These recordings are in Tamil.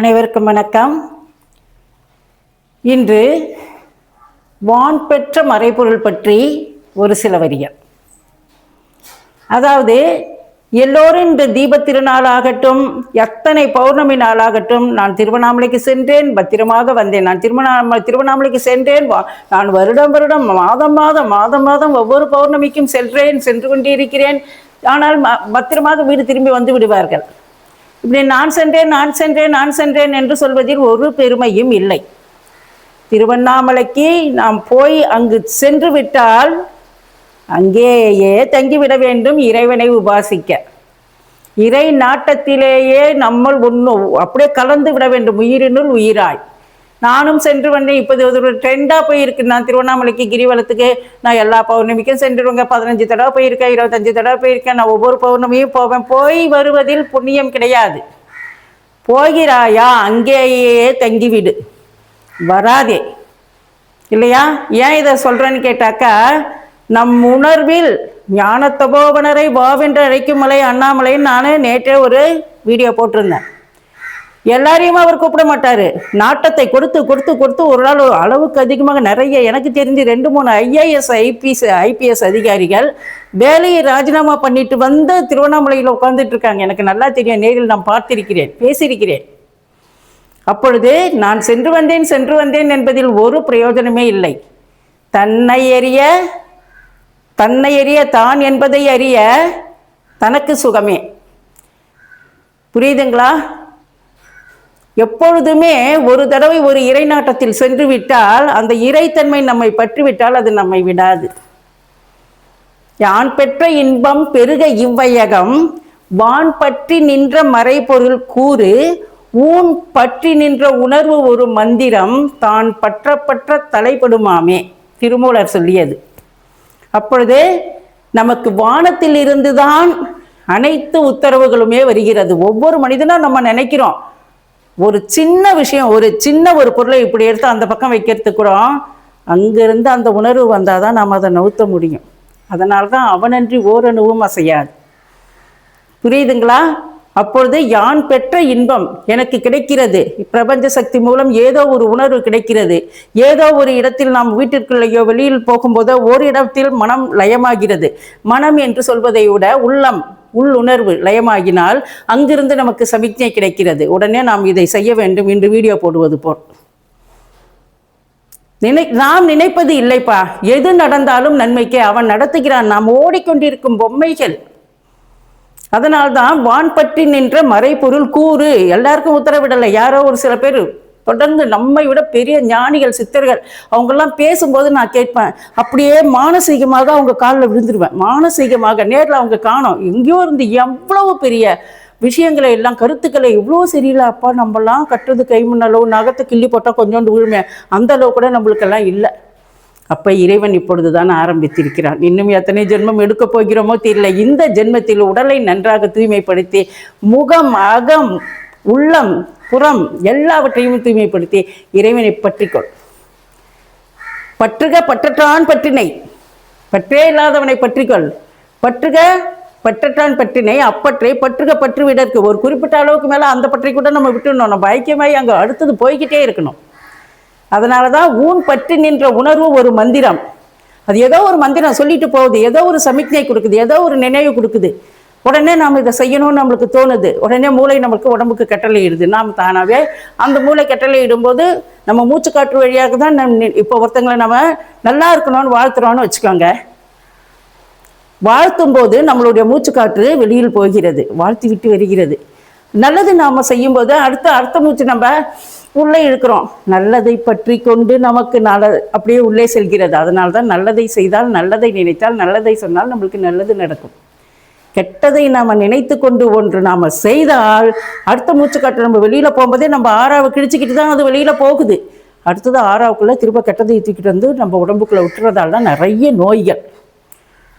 அனைவருக்கும் வணக்கம். இன்று வான் பெற்ற மறைபொருள் பற்றி ஒரு சில வரிகள். அதாவது எல்லோரும் இந்த தீபத் திருநாளாகட்டும் எத்தனை பௌர்ணமி நாளாகட்டும் நான் திருவண்ணாமலைக்கு சென்றேன் பத்திரமாக வந்தேன். நான் திருவண்ணாமலை திருவண்ணாமலைக்கு சென்றேன் வா- நான் வருடம் வருடம் மாதம் மாதம் மாதம் மாதம் ஒவ்வொரு பௌர்ணமிக்கும் சென்றேன் சென்று கொண்டிருக்கிறேன் ஆனால் ம- பத்திரமாக வீடு திரும்பி வந்து விடுவார்கள். இப்படி நான் சென்றேன் நான் சென்றேன் நான் சென்றேன் என்று சொல்வதில் ஒரு பெருமையும் இல்லை. திருவண்ணாமலைக்கு நாம் போய் அங்கு சென்று விட்டால் அங்கேயே தங்கிவிட வேண்டும் இறைவனை உபாசிக்க. இறை நாட்டத்திலேயே நம்மள் ஒன்று அப்படியே கலந்து விட வேண்டும். உயிரினுள் உயிராய். நானும் சென்று வந்தேன். இப்போது ஒரு ட்ரெண்டாக போயிருக்கு. நான் திருவண்ணாமலைக்கு கிரிவலத்துக்கு நான் எல்லா பௌர்ணமிக்கும் சென்றுருவேங்க பதினஞ்சு தடவை போயிருக்கேன் இருபத்தஞ்சு தடவை போயிருக்கேன். நான் ஒவ்வொரு பௌர்ணமியும் போவேன். போய் வருவதில் புண்ணியம் கிடையாது. போகிறாயா? அங்கேயே தங்கிவிடு. வராதே. இல்லையா? ஏன் இதை சொல்கிறேன்னு கேட்டாக்கா நம் உணர்வில் ஞான தபோவனரை வாவென்று அழைக்கும் மலை அண்ணாமலைன்னு நான் நேற்றே ஒரு வீடியோ போட்டிருந்தேன். எல்லாரையும் அவர் கூப்பிட மாட்டாரு. நாட்டத்தை கொடுத்து கொடுத்து கொடுத்து ஒரு நாள் ஒரு அளவுக்கு அதிகமாக நிறைய எனக்கு தெரிஞ்சு ரெண்டு மூணு ஐஏஎஸ் ஐபிஎஸ் ஐபிஎஸ் அதிகாரிகள் வேலையை ராஜினாமா பண்ணிட்டு வந்து திருவண்ணாமலையில் உட்கார்ந்துட்டு இருக்காங்க. எனக்கு நல்லா தெரியும். நேரில் நான் பார்த்திருக்கிறேன் பேசியிருக்கிறேன். அப்பொழுது நான் சென்று வந்தேன் சென்று வந்தேன் என்பதில் ஒரு பிரயோஜனமே இல்லை. தன்னை எறிய தன்னை எறிய தான் என்பதை அறிய தனக்கு சுகமே. புரியுதுங்களா? எப்பொழுதுமே ஒரு தடவை ஒரு இறை நாட்டத்தில் சென்று விட்டால் அந்த இறைத்தன்மை நம்மை பற்றிவிட்டால் அது நம்மை விடாது. யான் பெற்ற இன்பம் பெருக இவ்வையகம் வான் பற்றி நின்ற மறைபொருள் கூறு ஊன் பற்றி நின்ற உணர்வு ஒரு மந்திரம் தான் பற்ற பற்ற தலைப்படுமாமே. திருமூலர் சொல்லியது. அப்பொழுது நமக்கு வானத்தில் இருந்துதான் அனைத்து உத்தரவுகளுமே வருகிறது. ஒவ்வொரு மனிதனும் நம்ம நினைக்கிறோம் ஒரு சின்ன விஷயம் ஒரு சின்ன ஒரு பொருளை இப்படி எடுத்து அந்த பக்கம் வைக்கிறது கூட அங்கிருந்து அந்த உணர்வு வந்தால் தான் நாம் அதை நவுத்த முடியும். அதனால தான் அவனன்றி ஓரணுவும் அசையாது. புரியுதுங்களா? அப்பொழுது யான் பெற்ற இன்பம் எனக்கு கிடைக்கிறது. பிரபஞ்ச சக்தி மூலம் ஏதோ ஒரு உணர்வு கிடைக்கிறது. ஏதோ ஒரு இடத்தில் நாம் வீட்டிற்குள்ளேயோ வெளியில் போகும்போதோ ஒரு இடத்தில் மனம் லயமாகிறது. மனம் என்று சொல்வதை விட உள்ளம் உள்ளுணர்வு லயமாகினால் அங்கிருந்து நமக்கு சமிக்ஞை கிடைக்கிறது. உடனே நாம் இதை செய்ய வேண்டும் என்று வீடியோ போடுவது போல். நினை நாம் நினைப்பது இல்லைப்பா. எது நடந்தாலும் நன்மைக்கு அவன் நடத்துகிறான். நாம் ஓடிக்கொண்டிருக்கும் பொம்மைகள். அதனால்தான் வான் பற்றி நின்ற மறைபொருள் கூறு. எல்லாருக்கும் உத்தரவிடலை. யாரோ ஒரு சில பேர் தொடர்ந்து நம்மை விட பெரிய ஞானிகள் சித்தர்கள் அவங்கெல்லாம் பேசும்போது நான் கேட்பேன் அப்படியே மானசீகமாக அவங்க காலில் விழுந்துருவேன். மானசீகமாக நேரில் அவங்க காணும். எங்கேயோ இருந்து எவ்வளவு பெரிய விஷயங்களை எல்லாம் கருத்துக்களை இவ்வளோ சரியில்லை. அப்பா நம்மலாம் கட்டுறது கை முன்னளவு நகத்தை கிள்ளி போட்டால் கொஞ்சோண்டு விழுமே அந்த அளவு கூட நம்மளுக்கெல்லாம் இல்லை. அப்போ இறைவன் இப்பொழுதுதான் ஆரம்பித்திருக்கிறான். இன்னும் எத்தனை ஜென்மம் எடுக்கப் போகிறோமோ தெரியல. இந்த ஜென்மத்தில் உடலை நன்றாக தூய்மைப்படுத்தி முகம் அகம் உள்ளம் புறம் எல்லாவற்றையும் தூய்மைப்படுத்தி இறைவனை பற்றிக்கொள். பற்றுக பற்றற்றான் பற்றினை. பற்றே இல்லாதவனை பற்றிக்கொள். பற்றுக பற்றற்றான் பற்றினை அப்பற்றை பற்றுக பற்று விடற்கு ஒரு குறிப்பிட்ட அளவுக்கு மேலே அந்த பற்றை கூட நம்ம விட்டுடணும். நம்ம ஐக்கியமாய் அங்கே அடுத்தது போய்கிட்டே இருக்கணும். அதனால தான் ஊன் பற்றி நின்ற உணர்வு ஒரு மந்திரம். அது ஏதோ ஒரு மந்திரம் சொல்லிட்டு போகுது. ஏதோ ஒரு சமிக்ஞை கொடுக்குது. ஏதோ ஒரு நினைவு கொடுக்குது. உடனே நாம் இதை செய்யணும்னு நம்மளுக்கு தோணுது. உடனே மூளை நம்மளுக்கு உடம்புக்கு கட்டளையிடுது. நாம் தானாகவே அந்த மூளை கட்டளையிடும்போது நம்ம மூச்சுக்காற்று வழியாக தான் நம் இப்போ ஒருத்தங்களை நம்ம நல்லா இருக்கணும்னு வாழ்த்துறோம்னு வச்சுக்கோங்க. வாழ்த்தும் போது நம்மளுடைய மூச்சுக்காற்று வெளியில் போகிறது வாழ்த்தி விட்டு வருகிறது. நல்லது நாம் செய்யும்போது அடுத்த அடுத்த மூச்சு நம்ம உள்ளே இழுக்கிறோம். நல்லதை பற்றி கொண்டு நமக்கு நல்ல அப்படியே உள்ளே செல்கிறது. அதனால தான் நல்லதை செய்தால் நல்லதை நினைத்தால் நல்லதை சொன்னால் நம்மளுக்கு நல்லது நடக்கும். கெட்டதை நாம் நினைத்து கொண்டு ஒன்று நாம் செய்தால் அடுத்த மூச்சுக்காற்று நம்ம வெளியில் போகும்போதே நம்ம ஆறாவை கிழிச்சிக்கிட்டு தான் அது வெளியில் போகுது. அடுத்தது ஆறாவுக்குள்ளே திரும்ப கெட்டதை தூக்கிட்டு வந்து நம்ம உடம்புக்குள்ளே விட்டுறதால தான் நிறைய நோய்கள்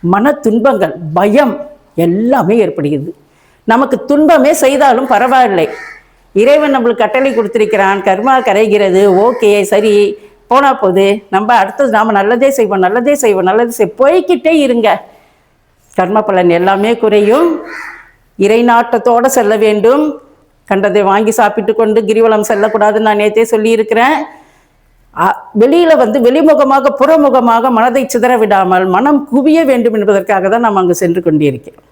மன துன்பங்கள் பயம் எல்லாமே ஏற்படுகிறது. நமக்கு துன்பமே செய்தாலும் பரவாயில்லை. இறைவன் நம்மளுக்கு கட்டளை கொடுத்திருக்கிறான் கர்மா கரைகிறது ஓகே சரி போனால் போது நம்ம அடுத்தது நாம் நல்லதே செய்வோம் நல்லதே செய்வோம் நல்லதே செய் போய்கிட்டே இருங்க. கர்ம பலன் எல்லாமே குறையும். இறை நாட்டத்தோடு செல்ல வேண்டும். கண்டதை வாங்கி சாப்பிட்டு கொண்டு கிரிவலம் செல்லக்கூடாதுன்னு நான் நேற்றே சொல்லியிருக்கிறேன். வெளியில் வந்து வெளிமுகமாக புறமுகமாக மனதை சிதற விடாமல் மனம் குவிய வேண்டும் என்பதற்காக தான் நாம் அங்கு சென்று கொண்டிருக்கிறோம்.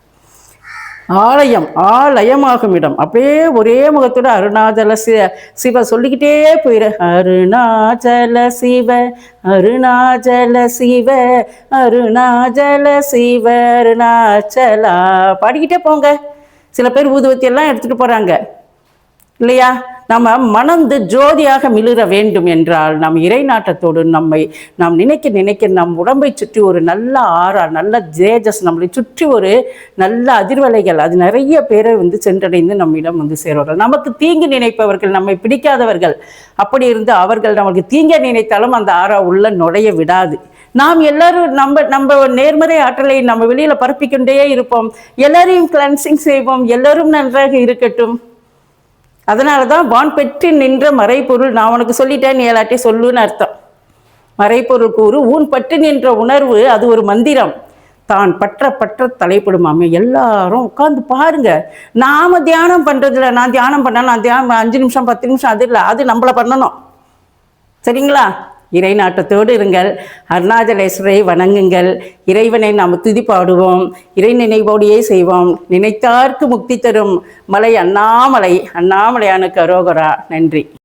ஆலயம் ஆலயமாகும் இடம். அப்படியே ஒரே முகத்தோட அருணாச்சல சிவ சிவ சொல்லிக்கிட்டே போயிரு. அருணாச்சல சிவ அருணாச்சல சிவ அருணாச்சல சிவ அருணாச்சலா. பாடிக்கிட்டே போங்க. சில பேர் ஊதுவத்தி எல்லாம் எடுத்துட்டு போறாங்க. இல்லையா? நம்ம மணந்து ஜோதியாக மிளிர வேண்டும் என்றால் நம் இறை நாட்டத்தோடு நம்மை நாம் நினைக்க நினைக்க நம் உடம்பை சுற்றி ஒரு நல்ல ஆறா நல்ல தேஜஸ் நம்மளை சுற்றி ஒரு நல்ல அதிர்வலைகள் அது நிறைய பேரை வந்து சென்றடைந்து நம்மிடம் வந்து சேருவார்கள். நமக்கு தீங்கு நினைப்பவர்கள் நம்மை பிடிக்காதவர்கள் அப்படி இருந்து அவர்கள் நமக்கு தீங்க நினைத்தாலும் அந்த ஆறா உள்ள நுழைய விடாது. நாம் எல்லாரும் நம்ம நம்ம நேர்மறை ஆற்றலை நம்ம வெளியில பரப்பிக்கொண்டே இருப்போம். எல்லாரையும் கிளன்சிங் செய்வோம். எல்லாரும் நன்றாக இருக்கட்டும். அதனால தான் வான் பெற்று நின்ற மறைப்பொருள் நான் உனக்கு சொல்லிட்டேன் நீ எல்லாட்டி சொல்லுன்னு அர்த்தம். மறைப்பொருள் கூறு ஊன் பட்டு நின்ற உணர்வு அது ஒரு மந்திரம். தான் பற்ற பற்ற தலைப்படுமாமே. எல்லாரும் உட்காந்து பாருங்க. நாம தியானம் பண்றதுல நான் தியானம் பண்ண நான் தியானம் அஞ்சு நிமிஷம் பத்து நிமிஷம் அது இல்லை அது நம்மள பண்ணணும். சரிங்களா? இறை நாட்டத்தோடு இருங்கள். அருணாச்சலேஸ்வரை வணங்குங்கள். இறைவனை நாம் துதி பாடுவோம் இறை நினைவோடையே செய்வோம். நினைத்தார்க்கு முக்தி தரும் மலை அண்ணாமலை. அண்ணாமலையானுக்கு அரோகரா நன்றி.